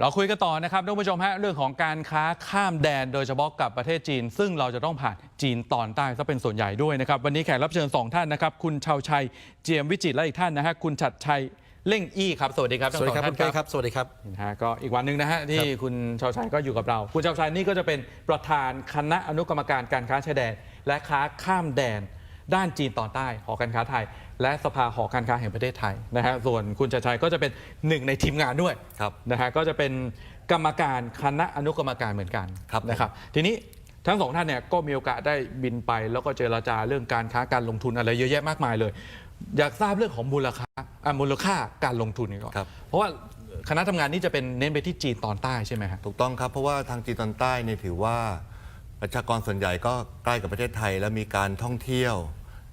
เราคุยกันต่อนะครับท่านผู้ชมฮะเรื่องของการค้าข้ามแดนโดยเฉพาะกับประเทศจีน ซึ่งเราจะต้องผ่านจีนตอนใต้ซะเป็นส่วนใหญ่ด้วยนะครับวันนี้แขกรับเชิญสองท่านนะครับคุณชาวชัยเจียมวิจิตรและอีกท่านนะฮะคุณชัดชัยเล่งอี้ครับสวัสดีครับทั้งสวัสสดีองครับท่าคุนณเป้ครับ สวัสดีครับนะฮะก็อีกวันหนึ่งนะฮะที่คุณชาวชัยก็อยู่กับเรา คุณชาวชัยนี่ก็จะเป็นประธานคณะอนุกรรมการการค้าชายแดน และค้าข้ามแดน ด้านจีนตอนใต้หอการค้าไทย และสภาหอการค้าแห่งประเทศไทยนะฮะส่วนคุณชัดชัยก็จะเป็นหนึ่งในทีมงานด้วยครับนะฮะก็จะเป็นกรรมการคณะอนุกรรมการเหมือนกันครับนะครับ ทีนี้ทั้งสองท่านเนี่ยก็มีโอกาสได้บินไป แล้วก็เจรจาเรื่องการค้าการลงทุนอะไรเยอะแยะมากมายเลย อยากทราบเรื่องของมูลค่าอะมูลค่าการลงทุนนี่ก่อนครับเพราะว่าคณะทำงานนี้จะเป็นเน้นไปที่จีนตอนใต้ใช่ไหมฮะถูกต้องครับ เพราะว่าทางจีนตอนใต้เนี่ยถือว่าประชากรส่วนใหญ่ก็ใกล้กับประเทศไทย และมีการท่องเที่ยว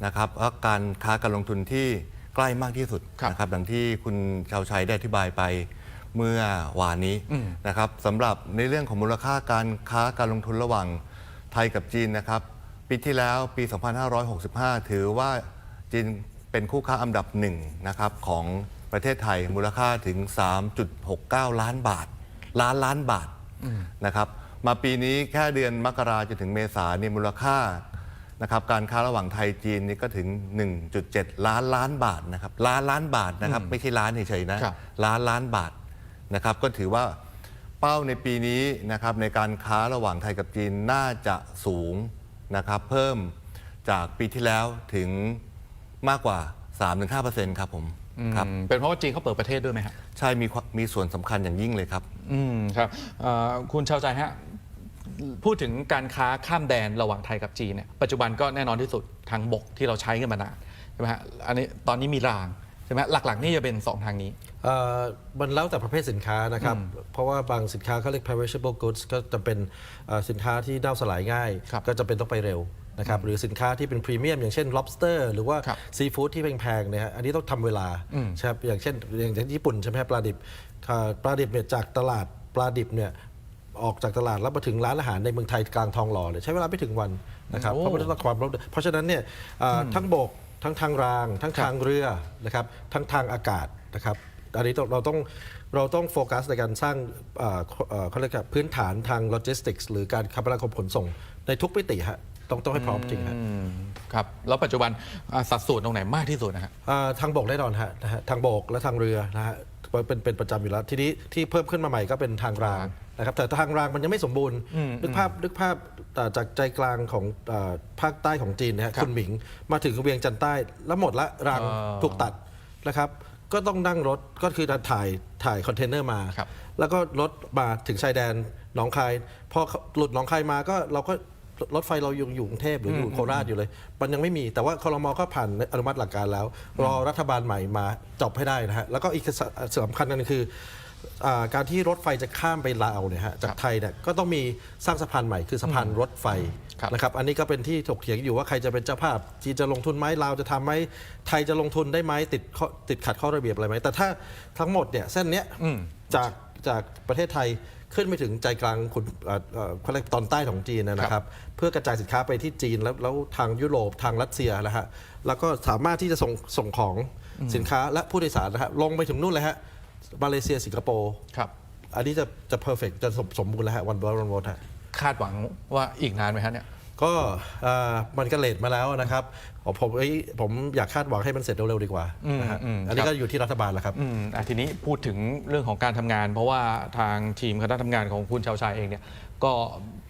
นะครับและการค้าการลงทุนที่ใกล้มากที่สุดครับนะครับดังที่คุณชาวชัยได้อธิบายไปเมื่อวานนี้นะครับสำหรับในเรื่องของมูลค่าการค้าการลงทุนระหว่างไทยกับจีนนะครับ ปีที่แล้วปี 2565 ถือว่าจีนเป็นคู่ค้าอันดับหนึ่งนะครับของประเทศไทยมูลค่าถึง 3.69 ล้านบาท ล้านล้านบาทนะครับ มาปีนี้แค่เดือนมกราจนถึงเมษาเนี่ยมูลค่า นะครับการค้าระหว่างไทยจีนนี่ก็ถึง 1.7 ล้านล้านบาทนะครับล้านล้านบาทนะครับไม่ใช่ล้านเฉยๆนะครับ ล้านล้านบาทนะครับก็ถือว่าเป้าในปีนี้นะครับในการค้าระหว่างไทยกับจีนน่าจะสูงนะครับเพิ่มจากปีที่แล้วถึงมากกว่า 3-5%ครับผมครับ อืมเป็นเพราะว่าจีนเขาเปิดประเทศด้วยไหมฮะใช่มีความมีส่วนสำคัญอย่างยิ่งเลยครับ อืมครับเอ่อคุณชาวใจฮะ พูดถึงการค้าข้ามแดนระหว่างไทยกับจีนเนี่ยปัจจุบันก็แน่นอนที่สุดทางบกที่เราใช้กันมานานใช่ไหมฮะอันนี้ตอนนี้มีรางใช่ไหมฮะหลักๆ นี่จะเป็นสองทางนี้เอ่อมันแล้วแต่ประเภทสินค้านะครับ เพราะว่าบางสินค้าเขาเรียก perishable goods ก็จะเป็นเอ่อสินค้าที่เน่าสลายง่าย ครับก็จะเป็นต้องไปเร็วนะครับหรือสินค้าที่เป็นพรีเมียมอย่างเช่น lobster หรือว่าครับซีฟู้ดที่แพงๆเนี่ยฮะอันนี้ต้องทำเวลาใช่ครับอย่างเช่นอย่างเช่นญี่ปุ่นใช่ไหมครับปลาดิบอ่าปลาดิบเนี่ยจากตลาดปลาดิบเนี่ย ออกจากตลาดแล้วมาถึงร้านอาหารในเมืองไทยกลางทองหล่อเลยใช้เวลาไม่ถึงวันนะครับโอ้เพราะมันต้องความรวดเร็วเพราะฉะนั้นเนี่ยอ่าทั้งบกทั้งทางราง ทั้งทางเรือนะครับทั้งทางอากาศนะครับอันนี้ต้องเราต้องเราต้องโฟกัสในการสร้างเอ่อเอ่อเขาเรียกว่าพื้นฐานทางโลจิสติกส์หรือการคมนาคมขนส่งในทุกมิติฮะต้องต้องให้พร้อมจริงฮะอืมครับ แล้วปัจจุบันอ่าสัดส่วนตรงไหนมากที่สุดนะฮะอ่าทางบกแน่นอนฮะนะฮะทางบกและทางเรือนะฮะเป็นเป็นประจำอยู่แล้วทีนี้ที่เพิ่มขึ้นมาใหม่ก็เป็นทางราง นะครับแต่ทางรางมันยังไม่สมบูรณ์นึกภาพนึกภาพอ่าจากใจกลางของอ่าภาคใต้ของจีนนะฮะครับคุณหมิง มาถึงเวียงจันทร์ใต้ แล้วหมดละรางอ๋อถูกตัดนะครับ ก็ต้องนั่งรถก็คือถ่ายถ่ายคอนเทนเนอร์มาครับแล้วก็รถมาถึงชายแดนหนองคายพอหลุดหนองคายมาก็เราก็รถไฟเราอยู่อยู่กรุงเทพหรืออยู่โคราชอยู่เลย มันยังไม่มีแต่ว่าคอรมอก็ผ่านอนุมัติหลักการแล้ว รอรัฐบาลใหม่มาจบให้ได้นะฮะแล้วก็อีกสสำคัญกันคือ อ่าการที่รถไฟจะข้ามไปลาวเนี่ยฮะจากไทยเนี่ยก็ต้องมีสร้างสะพานใหม่คือสะพานรถไฟครับ นะครับอันนี้ก็เป็นที่ถกเถียงอยู่ว่าใครจะเป็นเจ้าภาพจีนจะลงทุนไหมลาวจะทำไหมไทยจะลงทุนได้ไหมติดข้อติดขัดข้อระเบียบอะไรไหมแต่ถ้าทั้งหมดเนี่ยเส้นเนี้ยอืมจากจากประเทศไทยขึ้นไปถึงใจกลางขุนเอ่อเอ่อเขาเรียกตอนใต้ของจีนนะนะครับ เพื่อกระจายสินค้าไปที่จีนแล้วแล้วทางยุโรปทางรัสเซียนะฮะแล้วก็สามารถที่จะส่งส่งของสินค้าและผู้โดยสารนะฮะลงไปถึงนู่นเลยฮะ มาเลเซียสิงคโปร์ครับ อันนี้จะจะเพอร์เฟกจะสมสมบูรณ์แล้วฮะวันวันวันวันฮะคาดหวังว่าอีกนานไหมฮะเนี่ย ก็เอ่อมันก็เลทมาแล้วนะครับผมผมเอ้ยผมอยากคาดหวังให้มันเสร็จเร็วๆดีกว่านะฮะอืมอืม อันนี้ครับก็อยู่ที่รัฐบาลแล้วครับ อืมอะทีนี้พูดถึงเรื่องของการทำงาน เพราะว่าทางทีมคณะทำงานของคุณชาวชายเองเนี่ยก็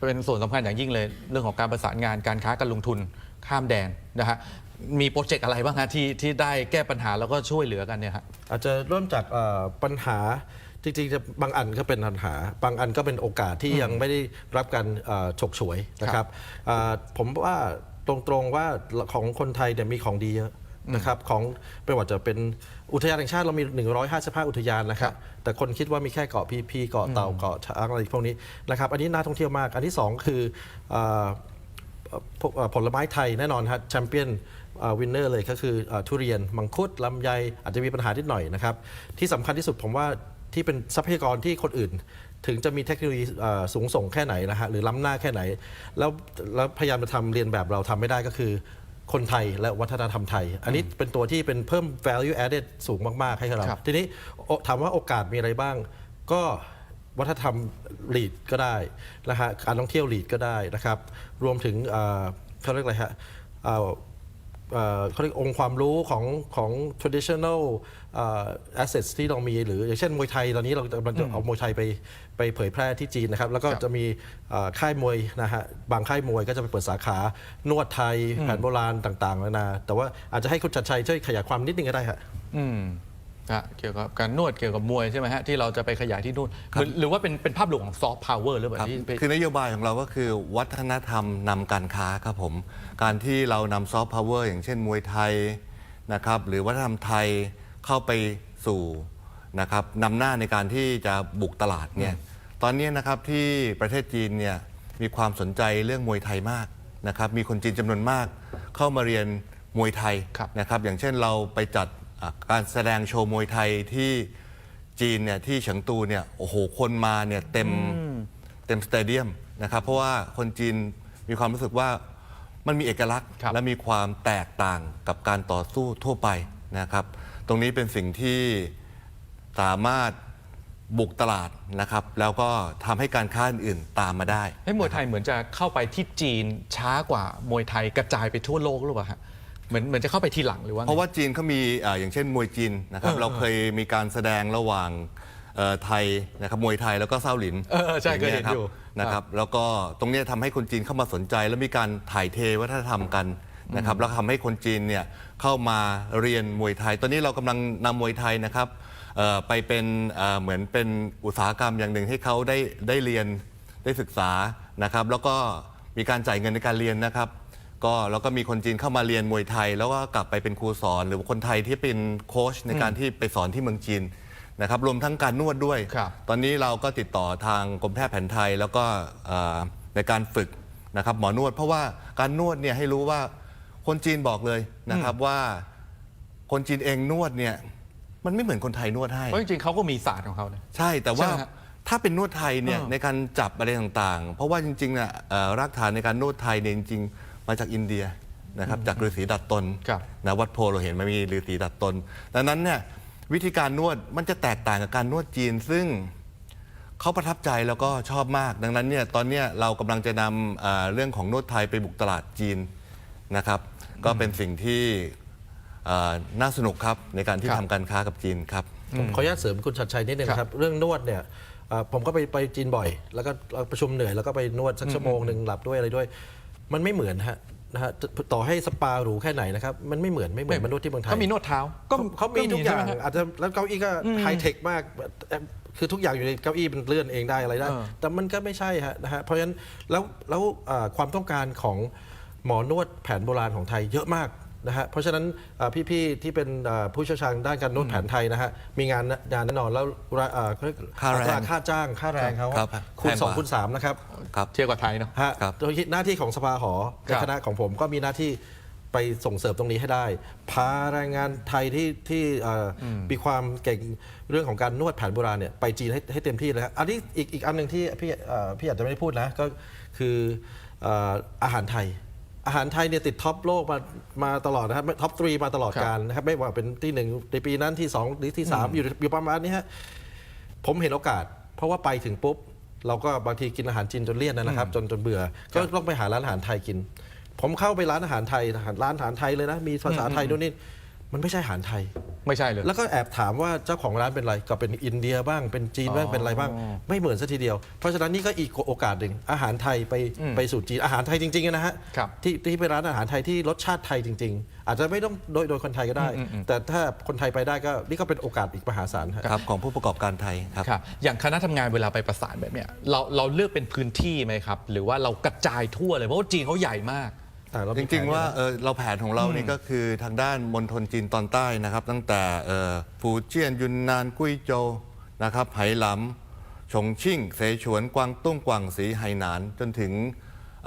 เป็นส่วนสำคัญอย่างยิ่งเลยเรื่องของการประสานงานการค้าการลงทุนข้ามแดนนะฮะ มีโปรเจกต์อะไรบ้างฮะที่ที่ได้แก้ปัญหาแล้วก็ช่วยเหลือกันเนี่ยฮะ อาจจะเริ่มจากเอ่อปัญหาจริงๆจะบางอันก็เป็นปัญหา บางอันก็เป็นโอกาสที่ยังไม่ได้รับการเอ่อฉกฉวยนะครับเอ่อผมว่าตรงๆว่าของคนไทยเนี่ยมีของดีเยอะนะครับของไม่ว่าจะเป็นอุทยานแห่งชาติเรามี 155 อุทยานนะครับแต่คนคิดว่ามีแค่เกาะพีพีเกาะเต่าเกาะช้างอะไรพวกนี้นะครับอันนี้น่าท่องเที่ยวมาก อันที่สองคือเอ่อ เอ่อพวกเอ่อผลไม้ไทยแน่นอนครับแชมเปี้ยน วินเนอร์เลยก็คือเอ่อทุเรียน มังคุดลำไยอาจจะมีปัญหานิดหน่อยนะครับที่สำคัญที่สุดผมว่าที่เป็นทรัพยากรที่คนอื่น ถึงจะมีเทคโนโลยีเอ่อสูงส่งแค่ไหนนะฮะหรือล้ำหน้าแค่ไหน แล้วแล้วพยายามจะทำเรียนแบบเราทำไม่ได้ก็คือคนไทยและวัฒนธรรมไทย อันนี้เป็นตัวที่เป็นเพิ่ม value added สูงมาก ๆ ให้กับเราครับทีนี้โอถามว่าโอกาสมีอะไรบ้าง ก็วัฒนธรรมลีดก็ได้นะฮะการท่องเที่ยวลีดก็ได้นะครับ รวมถึงเอ่อเขาเรียกอะไรฮะ เอ่อเอ่อเขาเรียกองค์ความรู้ของของ traditional เอ่อ assets ที่เรามีหรืออย่างเช่นมวยไทยตอนนี้เรากำลังจะเอามวยไทยไปไปเผยแพร่ที่จีนนะครับ แล้วก็ครับจะมีเอ่อค่ายมวยนะฮะบางค่ายมวยก็จะไปเปิดสาขานวดไทยแผนโบราณต่างๆนานาแต่ว่าอาจจะให้คุณชัดชัยช่วยขยายความนิดนึงก็ได้ฮะ อืม ฮะเกี่ยวกับการนวดเกี่ยวกับมวยใช่ไหมฮะที่เราจะไปขยายที่นู่นหรือหรือว่าเป็นเป็นภาพรวมของซอฟต์พาวเวอร์หรือเปล่าครับที่ไป คือนโยบายของเราก็คือวัฒนธรรมนำการค้าครับผม การที่เรานำซอฟต์พาวเวอร์อย่างเช่นมวยไทยนะครับหรือวัฒนธรรมไทยเข้าไปสู่นะครับนำหน้าในการที่จะบุกตลาดเนี่ยตอนนี้นะครับที่ประเทศจีนเนี่ยมีความสนใจเรื่องมวยไทยมากนะครับมีคนจีนจำนวนมากเข้ามาเรียนมวยไทยครับ นะครับอย่างเช่นเราไปจัด อะการแสดงโชว์มวยไทยที่จีนเนี่ยที่เฉิงตูเนี่ยโอ้โหคนมาเนี่ยเต็มเต็มสเตเดียมนะครับเพราะว่าคนจีนมีความรู้สึกว่ามันมีเอกลักษณ์ ครับ และมีความแตกต่างกับการต่อสู้ทั่วไปนะครับ ตรงนี้เป็นสิ่งที่สามารถบุกตลาดนะครับ แล้วก็ทำให้การค้าอื่นๆตามมาได้ ให้มวยไทยเหมือนจะเข้าไปที่จีนช้ากว่ามวยไทยกระจายไปทั่วโลกหรือเปล่าฮะ เหมือนเหมือนจะเข้าไปทีหลังหรือว่าไง เพราะว่าจีนเขามีอ่าอย่างเช่นมวยจีนนะครับ เออเราเคยมีการแสดงระหว่างเอ่อไทยนะครับมวยไทยแล้วก็เซาหลินเออใช่เคยเห็นางงี้อยู่นะครับ แล้วก็ตรงเนี้ยทำให้คนจีนเข้ามาสนใจ แล้วมีการถ่ายเทวัฒนธรรมกันนะครับแล้วทำให้คนจีนเนี่ยเข้ามาเรียนมวยไทย ตอนนี้เรากำลังนำมวยไทยนะครับเอ่อไปเป็นเอ่อเหมือนเป็นอุตสาหกรรมอย่างหนึ่งให้เขาได้ได้เรียนได้ศึกษานะครับ แล้วก็มีการจ่ายเงินในการเรียนนะครับ ก็แล้วก็มีคนจีนเข้ามาเรียนมวยไทย แล้วก็กลับไปเป็นครูสอน หรือว่าคนไทยที่เป็นโค้ชในการที่ไปสอนที่เมืองจีนนะครับรวมทั้งการนวดด้วย ครับตอนนี้เราก็ติดต่อทางกรมแพทย์แผนไทยแล้วก็เอ่อในการฝึกนะครับหมอนวด เพราะว่าการนวดเนี่ยให้รู้ว่าคนจีนบอกเลยนะครับว่าคนจีนเองนวดเนี่ยมันไม่เหมือนคนไทยนวดให้ เพราะจริงๆเขาก็มีศาสตร์ของเขาเนี่ยใช่แต่ว่าใช่ไหมฮะถ้าเป็นนวดไทยเนี่ยเออในการจับอะไรต่างๆ เพราะว่าจริงๆน่ะเอ่อรากฐานในการนวดไทยเนี่ยจริงๆ มาจากอินเดียนะครับจากฤาษีดัดตนครับ นะวัดโพเราเห็นมันมีฤาษีดัดตน ดังนั้นเนี่ยวิธีการนวดมันจะแตกต่างกับการนวดจีนซึ่ง เขาประทับใจแล้วก็ชอบมาก ดังนั้นเนี่ยตอนเนี้ยเรากำลังจะนำเอ่อเรื่องของนวดไทยไปบุกตลาดจีนนะครับ ก็เป็นสิ่งที่เอ่อน่าสนุกครับในการที่ครับ ทำการค้ากับจีนครับ ผมขออนุญาตเสริมคุณชัดชัยนิดนึงครับครับเรื่องนวดเนี่ยเอ่อผมก็ไปไปจีนบ่อย แล้วก็ประชุมเหนื่อยแล้วก็ไปนวดสักชั่วโมงหนึ่งหลับด้วยอะไรด้วย มันไม่เหมือนฮะนะฮะต่อให้สปาหรูแค่ไหนนะครับ มันไม่เหมือนไม่เหมือนมานวดที่เมืองไทยเขามีนวดเท้าก็เขามีทุกอย่างใช่ไหฮะอาจจะแล้วเก้าอี้ก็ไฮเทคมากเอ่อคือทุกอย่างอยู่ในเก้าอี้มันเลื่อนเองได้อะไรได้เออแต่มันก็ไม่ใช่ฮะนะฮะเพราะฉะนั้นแล้วแล้วเอ่อความต้องการของหมอนวดแผนโบราณของไทยเยอะมาก นะฮะเพราะฉะนั้นเอ่อพี่ๆที่เป็นเอ่อผู้เชี่ยวชาญด้านการนวดแผนไทยนะฮะมีงานงานแน่นอนแล้วราเอ่อเขาเรียกค่าแรงอัตค่าจ้างค่าแรงเขาครับคูณแพงกว่าสองคูณสามนะครับครับเทียบกับไทยเนาะฮะครับโดยหน้าที่ของสภาหอครัในบคณะของผมก็มีหน้าที่ไปส่งเสริมตรงนี้ให้ได้ พาแรงงานไทยที่ที่เอ่ออมีความเก่งเรื่องของการนวดแผนโบราณเนี่ยไปจีนให้ให้เต็มที่เลยครับอันนี้อีกอีกอันหนึ่งที่พี่เอ่อพี่อาจจะไม่ได้พูดนะก็คือเอ่ออาหารไทย อาหารไทยเนี่ยติดท็อปโลกมามาตลอดนะครับท็อปทรีมาตลอดครับการนะครับ ไม่ว่าเป็นที่หนึ่งในปีนั้นที่สองหรือที่สามอยู่อยู่ประมาณนี้ฮะผมเห็นโอกาส เพราะว่าไปถึงปุ๊บ เราก็บางทีกินอาหารจีนจนเลี่ยนนะครับ จนจนเบื่อ ก็ต้องไปหาร้านอาหารไทยกิน ผมเข้าไปร้านอาหารไทยอาหารร้านอาหารไทยเลยนะ มีภาษาไทยด้วยนี่ มันไม่ใช่อาหารไทย ไม่ใช่เลย แล้วก็แอบถามว่าเจ้าของร้านเป็นอะไรก็เป็นอินเดียบ้างเป็นจีนบ้างอ๋อเป็นอะไรบ้าง ไม่เหมือนสัทีเดียว เพราะฉะนั้นนี่ก็อีกโอกาสหนึ่งอาหารไทยไปไปสู่จีนอาหารไทยจริงๆนะฮะครับที่ที่เป็นร้านอาหารไทยที่รสชาติไทยจริง ๆ อาจจะไม่ต้องโดยโดยคนไทยก็ได้ แต่ถ้าคนไทยไปได้ก็นี่ก็เป็นโอกาสอีกมหาศาลฮะครับของผู้ประกอบการไทยครับครับอย่างคณะทำงานเวลาไปประสานแบบเนี้ยเราเราเลือกเป็นพื้นที่ไหมครับ หรือว่าเรากระจายทั่วเลยเพราะว่าจีนเขาใหญ่มาก อ่าเาจมีริงแผนๆว่าอยู่นะเออเราแผนของเรานี่ก็คือทางด้านมณฑลจีนตอนใต้นะครับ ตั้งแต่เอ่อฟูเจียนยุนนานกุ้ยโจวนะครับไหหลำฉงชิ่ง เสฉวนกวางตุ้งกวางสีไหหนาน จนถึง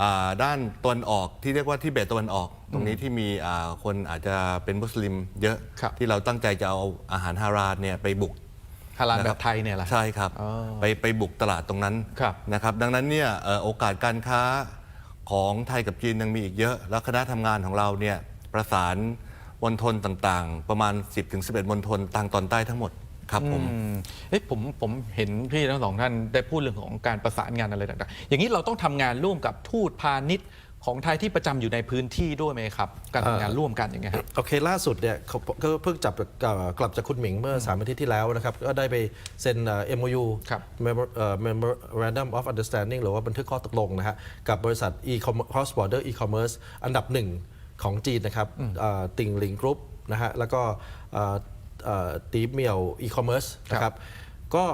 อ่าด้านตะวันออกที่เรียกว่าทิเบตตะวันออก ตรงนี้ที่มีอ่าคนอาจจะเป็นมุสลิมเยอะครับ ที่เราตั้งใจจะเอาอาหารฮารานเนี่ยไปบุก ฮาลาลนะแบครับไทยเนี่ยแหละ ใช่ครับ อ๋อไปไปบุกตลาดตรงนั้นครับนะครับ ดังนั้นเนี่ยเอ่อโอกาสการค้า ของไทยกับจีนยังมีอีกเยอะ แล้วคณะทำงานของเราเนี่ยประสานมณฑลต่างๆ ประมาณ 10-11มณฑลทางตอนใต้ทั้งหมดครับผมอืมเอ้ยผมผมเห็นพี่ทั้งสองท่านได้พูดเรื่องของการประสานงานอะไรต่างๆ อย่างนี้เราต้องทำงานร่วมกับทูตพาณิชย์ ของไทยที่ประจำอยู่ในพื้นที่ด้วยไหมครับ การทำงานร่วมกันอย่างเงี้ยครับโอเคล่าสุดเนี่ยเขาก็เพิ่งจับเอ่อกลับจากคุณหมิงเมื่อสามอาทิตย์ที่แล้วนะครับ ก็ได้ไปเซ็นเอ่อ MOU ครับ Memor- เอ่อ Memorandum of Understanding หรือว่าบันทึกข้อตกลงนะฮะกับบริษัท e-commerce cross border e-commerce อันดับหนึ่งของจีนนะครับติงลิงกรุ๊ปนะฮะแล้วก็ตีเมียว e-commerce นะครับก็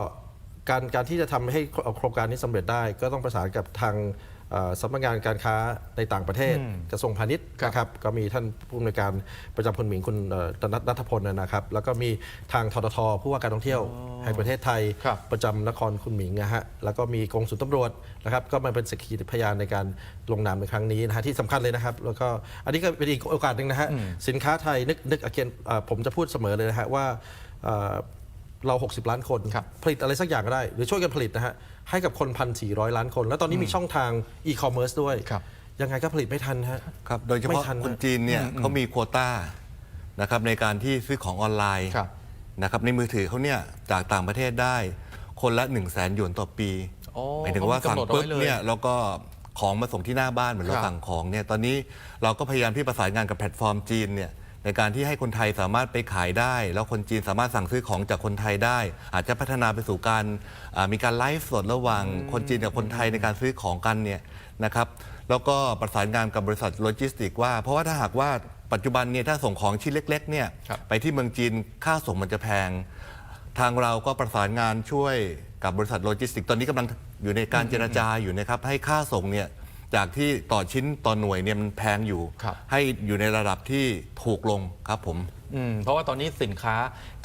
การการที่จะทำให้โครงการนี้สำเร็จได้ก็ต้องประสานกับทางเอ่อ สำนักงานการค้าในต่างประเทศกระทรวงพาณิชย์ครับนะครับก็มีท่านผู้อำนวยการประจำคุณหมิงคุณเอ่อนัทนัทพลนะครับ แล้วก็มีทางทททผู้ว่าการท่องเที่ยวแห่งประเทศไทยครับประจำนครคุณหมิงนะฮะแล้วก็มีกองสุลตำรวจนะครับก็มาเป็นสักขีพยานในการลงนามในครั้งนี้นะฮะที่สำคัญเลยนะครับ แล้วก็อันนี้ก็เป็นอีกโอกาสหนึ่งนะฮะสินค้าไทยนึกนึกอาเกนเอ่อผมจะพูดเสมอเลยนะฮะว่า เอ่อเรา 60 ล้านคน ครับผลิตอะไรสักอย่างก็ได้ หรือช่วยกันผลิตนะฮะ ให้กับคนพันสี่ล้านคน แล้วตอนนี้มีช่องทางอีคอมเมิร์ซด้วย ครับ ยังไงก็ผลิตไม่ทันฮะ ครับโดยเฉไม่พาะทันคนนะจีนเนี่ยเขามีโควต้านะครับในการที่ซื้อของออนไลน์ครับ นะครับในมือถือเขาเนี่ยจากต่างประเทศได้ คนละ 1 0 0 0 0แสนหยวนต่อปีโอ้หมายถึงว่าเขามีสั่งกำหนดเอาไว้ปุ๊บเลย เนี่ยแล้วก็ของมาส่งที่หน้าบ้านเหมือนเราครับสั่งของเนี่ยตอนนี้เราก็พยายามที่ประสานงานกับแพลตฟอร์มจีนเนี่ย ในการที่ให้คนไทยสามารถไปขายได้ แล้วคนจีนสามารถสั่งซื้อของจากคนไทยได้ อาจจะพัฒนาไปสู่การอ่ามีการไลฟ์สดระหว่างคนจีนกับคนไทยในการซื้อของกันเนี่ยนะครับแล้วก็ประสานงานกับบริษัทโลจิสติกว่า เพราะว่าถ้าหากว่าปัจจุบันเนี่ยถ้าส่งของชิ้นเล็กๆเนี่ยครับ ไปที่เมืองจีนค่าส่งมันจะแพง ทางเราก็ประสานงานช่วยกับบริษัทโลจิสติกส์ตอนนี้กำลังอยู่ในการเจรจาอยู่นะครับให้ค่าส่งเนี่ย จากที่ต่อชิ้นต่อหน่วยเนี่ยมันแพงอยู่ ครับ ให้อยู่ในระดับที่ถูกลงครับผม อืมเพราะว่าตอนนี้สินค้า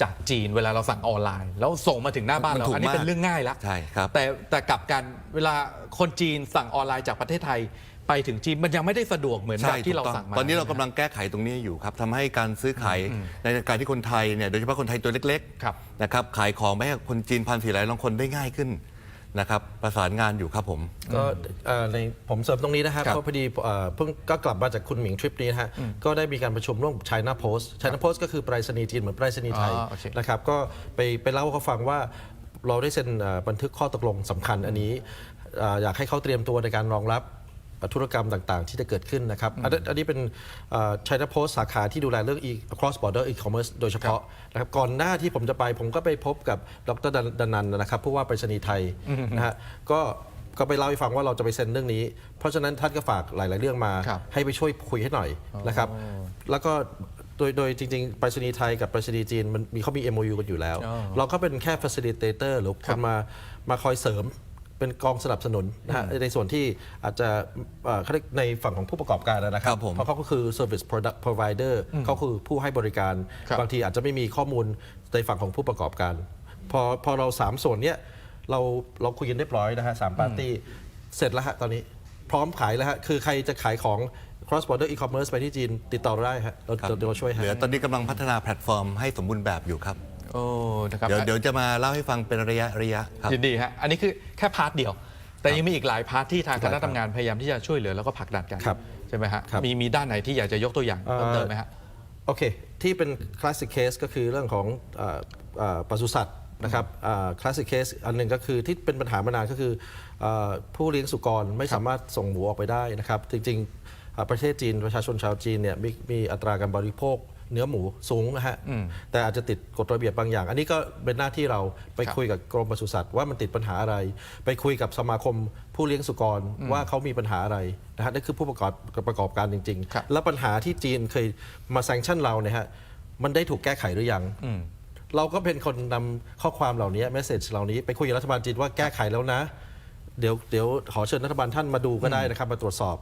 จากจีนเวลาเราสั่งออนไลน์ แล้วส่งมาถึงหน้าบ้านมันเราถูกอันนี้มากเป็นเรื่องง่ายแล้วใช่ครับแต่แต่กลับกันเวลาคนจีนสั่งออนไลน์จากประเทศไทย ไปถึงจีนมันยังไม่ได้สะดวกเหมือนกับที่เราถูกต้องสั่งมา ตอนนี้เรากำลังแก้ไขตรงนี้อยู่ครับทำให้การซื้อขายในการที่คนไทยเนี่ยโดยเฉพาะคนไทยตัวเล็กครับ ๆนะครับขายของไปให้คนจีนพันสี่ร้อยล้านคนได้ง่ายขึ้น นะครับประสานงานอยู่ครับผม ก็เอ่อในผมเสริมตรงนี้นะครับครับเพราะพอดีเอ่อเพิ่งก็กลับมาจากคุณหมิงทริปนี้นะฮะก็ได้มีการประชุมร่วมกับ China Post China Post ก็คือไปรษณีย์จีนเหมือนไปรษณีย์ไทยอ๋อโอเค นะครับก็ไปไปเล่าให้เขาฟังว่าเราได้เซ็นเอ่อบันทึกข้อตกลงสำคัญอันนี้เอ่ออยากให้เขาเตรียมตัวในการรองรับ ธุรกรรมต่างๆ ที่จะเกิดขึ้นนะครับ อันนี้อันนี้เป็นเอ่อ China Post สาขาที่ดูแลเรื่อง e- cross border e-commerce โดยเฉพาะนะครับก่อนหน้าที่ผมจะไป ผมก็ไปพบกับดรดันดันนันนะครับผู้ว่าไปรษณีย์ไทยนะฮะก็ก็ไปเล่าให้ฟังว่าเราจะไปเซ็นเรื่องนี้ เพราะฉะนั้นท่านก็ฝากหลาย ๆ เรื่องมาครับให้ไปช่วยคุยให้หน่อยนะครับ แล้วก็โดยโดยจริง ๆ ไปรษณีย์ไทยกับไปรษณีย์จีนมันมีเขามี MOU กันอยู่แล้วอ๋อเราก็เป็นแค่ facilitator หรือคนมามาคอยเสริม เป็นกองสนับสนุนนะฮะในส่วนที่อาจจะเอ่อเขาเรียกในฝั่งของผู้ประกอบการนะครัครับบผมเพราะเขาก็คือ service product provider เขาคือผู้ให้บริการครับ บางทีอาจจะไม่มีข้อมูลในฝั่งของผู้ประกอบการ พอพอเราสามส่วนเนี้ยเราเราคุยกันเรียบร้อยนะฮะสามปาร์ตี้เสร็จแล้วฮะตอนนี้พร้อมขายแล้วฮะคือใครจะขายของ cross border e-commerce ไปที่จีนติดต่อเราได้ฮะเราครับเดี๋ยวเราช่วยเหให้ลือตอนนี้กำลังพัฒนาแพลตฟอร์มให้สมบูรณ์แบบอยู่ครับ โอ้นะครับเดี๋ยวเดี๋ยวจะมาเล่าให้ฟังเป็นระยะระยะครับ ยินดีฮะอันนี้คือแค่พาร์ทเดียว แต่ยังมีอีกหลายพาร์ทที่ทางคณะทำงานพยายามที่จะช่วยเหลือแล้วก็ผลักดันกันครับใช่ไหมฮะครับมีมีด้านไหนที่อยากจะยกตัวอย่างเพิ่มเติมไหมฮะ โอเค ที่เป็นคลาสสิกเคสก็คือเรื่องของเอ่อเอ่อปศุสัตว์นะครับคลาสสิกเคสอันหนึ่งก็คือที่เป็นปัญหามานานก็คือเอ่อผู้เลี้ยงสุกรไม่สามารถส่งหมูออกไปได้นะครับ จริงๆเอ่อประเทศจีนประชาชนชาวจีนเนี่ยมีมีอัตราการบริโภค เนื้อหมูสูงนะฮะแต่อาจจะติดกฎระเบียบบางอย่าง อันนี้ก็เป็นหน้าที่เราไปครับคุยกับกรมปศุสัตว์ว่ามันติดปัญหาอะไร ไปคุยกับสมาคมผู้เลี้ยงสุกรว่าเขามีปัญหาอะไรนะฮะนั่นคือผู้ประกอบประกอบการจริงครับๆแล้วปัญหาที่จีนเคยมาแซงชั่นเราเนี่ยฮะมันได้ถูกแก้ไขหรือยังเราก็เป็นคนนำข้อความเหล่านี้เมสเซจเหล่านี้ไปคุยกับรัฐบาลจีนว่าแก้ไขแล้วนะ เดี๋ยวเดี๋ยวขอเชิญรัฐบาลท่านมาดูก็ได้นะครับมาตรวจสอบ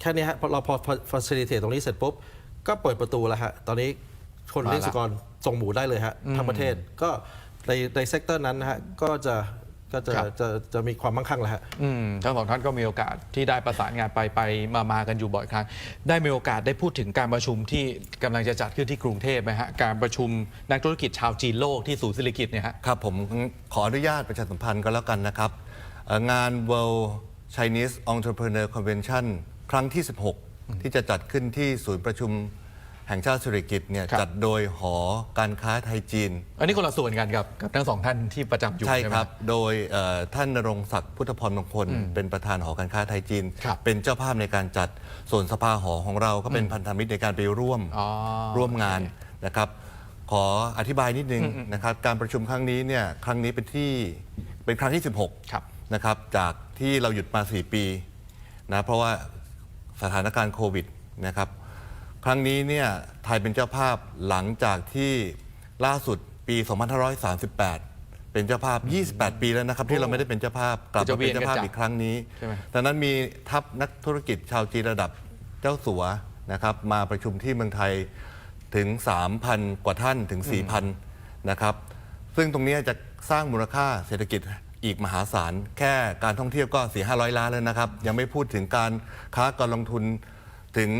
แค่นี้ฮะพอเราพอฟ a ซิลิเทตตรงนี้เสร็จปุ๊บ ก็เปิดประตูแล้วฮะ ตอนนี้คนมาละเลี้ยงสุกรส่งหมูได้เลยฮะทั้งประเทศก็ในในเซกเตอร์นั้นนะฮะก็จะก็จะครับ จะจะมีความมั่งคั่งแล้วฮะ อืมทั้งสองท่านก็มีโอกาสที่ได้ประสานงานไปไปมามากันอยู่บ่อยครั้ง ได้มีโอกาสได้พูดถึงการประชุมที่กำลังจะจัดขึ้นที่กรุงเทพไหมฮะ การประชุมนักธุรกิจชาวจีนโลกที่ศูนย์ศิริกิตเนี่ยฮะ ครับผมขออนุญาตประชาสัมพันธ์ก็แล้วกันนะครับเอ่องาน World Chinese Entrepreneur Convention ครั้งที่ 16 ที่จะจัดขึ้นที่ศูนย์ประชุมแห่งชาติสุริกิจเนี่ยครับ จัดโดยหอการค้าไทยจีน อันนี้คนละส่วนกันกับกับทั้งสองท่านที่ประจำอยู่ใช่ใช่ไหม ครับ โดยเอ่อท่านนรงศักดิ์พุทธพรมงคล เป็นประธานหอการค้าไทยจีน ครับเป็นเจ้าภาพในการจัดส่วนสภาหอของเราก็เป็นพันธมิตรในการไปร่วมอ๋อร่วมงานนะครับ ขออธิบายนิดนึงนะครับการประชุมครั้งนี้เนี่ยครั้งนี้เป็นที่เป็นครั้งที่16ครับนะครับจากที่เราหยุดมา 4 ปีนะเพราะว่า สถานการณ์โควิดนะครับ ครั้งนี้เนี่ยไทยเป็นเจ้าภาพหลังจากที่ล่าสุดปี 2538 เป็นเจ้าภาพ 28 ปีแล้วนะครับ ที่เราไม่ได้เป็นเจ้าภาพกลับมาเป็นเจ้าภาพอีกครั้งนี้ใช่ไหมดังนั้นมีทัพนักธุรกิจชาวจีนระดับเจ้าสัวนะครับ มาประชุมที่เมืองไทยถึง 3,000 กว่าท่านถึง 4,000 นะครับ ซึ่งตรงนี้จะสร้างมูลค่าเศรษฐกิจ อีกมหาศาล แค่การท่องเที่ยวก็4 500 ล้านแล้วนะครับ ยังไม่พูดถึงการค้าการลงทุนถึง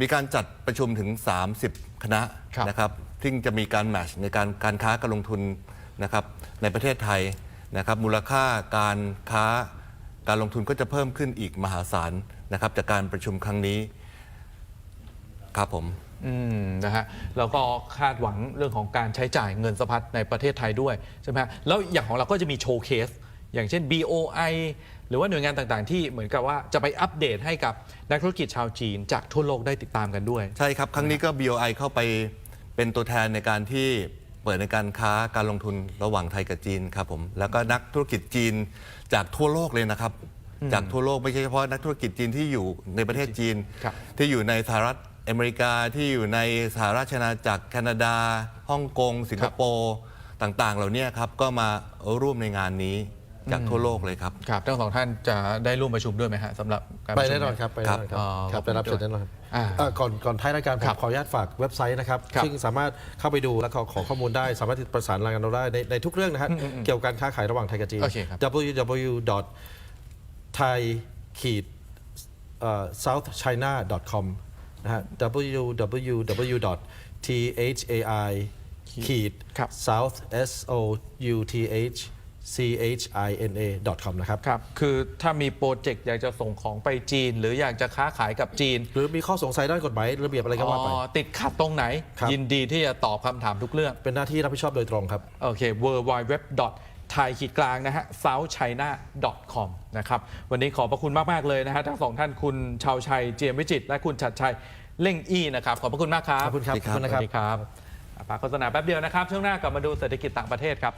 มีการจัดประชุมถึง 30 คณะครับนะครับซึ่งจะมีการแมทชในการการค้าการลงทุนนะครับในประเทศไทยนะครับมูลค่าการค้าการลงทุนก็จะเพิ่มขึ้นอีกมหาศาลนะครับจากการประชุมครั้งนี้ครับผม อืมนะฮะแล้วก็คาดหวังเรื่องของการใช้จ่ายเงินสะพัดในประเทศไทยด้วยใช่ไหมฮะแล้วอย่างของเราก็จะมีโชว์เคส อย่างเช่น BOI หรือว่าหน่วยงานต่างๆ ที่เหมือนกับว่าจะไปอัปเดตให้กับนักธุรกิจชาวจีนจากทั่วโลกได้ติดตามกันด้วย ใช่ครับ ครั้งนี้ก็ BOI เข้าไปเป็นตัวแทนในการที่เปิดในการค้าการลงทุนระหว่างไทยกับจีนครับผมแล้วก็นักธุรกิจจีนจากทั่วโลกเลยนะครับ จากทั่วโลกไม่ใช่เฉพาะนักธุรกิจจีนที่อยู่ในประเทศจีน ครับ ที่อยู่ในสหรัฐ อเมริกาที่อยู่ในสหราชอาณาจักรแคนาดาฮ่องกง สิงคโปร์ต่างๆ เหล่านี้ครับก็มาร่วมในงานนี้จากทั่วโลกเลยครับครับทั้งสองท่านจะได้ร่วมประชุมด้วยไหมฮะสำหรับการปไประชุมแน่นอนครับไปแน่นอนครับอ๋อครับไปรับเชิญแน่นอนครับอ่าเอ่อก่อนก่อนท้ายรายการผครัมบขออนุญาตฝากเว็บไซต์นะครับครับ ซึ่งสามารถเข้าไปดูและขอขอข้อมูลได้ สามารถติดประสานรายงานเราได้ในในทุกเรื่องนะฮะเกี่ยวกับการค้าขายระหว่างไทยกับจีนโอเคครับ www thai ขีด southchina.com นะฮะ www thai ขีด ครับ south s o u t h c h i n a com นะครับ ครับ คือถ้ามีโปรเจกต์อยากจะส่งของไปจีน หรืออยากจะค้าขายกับจีนหรือมีข้อสงสัยด้านกฎหมายระเบียบอะไรก็ว่าไป อ๋อติดขัดตรงไหน ครับ ยินดีที่จะตอบคำถามทุกเรื่อง เป็นหน้าที่รับผิดชอบโดยตรงครับ โอเค w w w t h a i ขีดกลางนะฮะ southchina com นะครับ วันนี้ขอบพระคุณมาก ๆ เลยนะฮะ ทั้งสองท่านคุณชาวชัยเจียมวิจิตรและคุณชัดชัยเล่งอี้นะครับ ขอบพระคุณมากครับ ขอบคุณครับ ขอบคุณขอบคุณนะครับสวัสดีครับอะพักโฆษณาแป๊บเดียวนะครับ ช่วงหน้ากลับมาดูเศรษฐกิจต่างประเทศครับ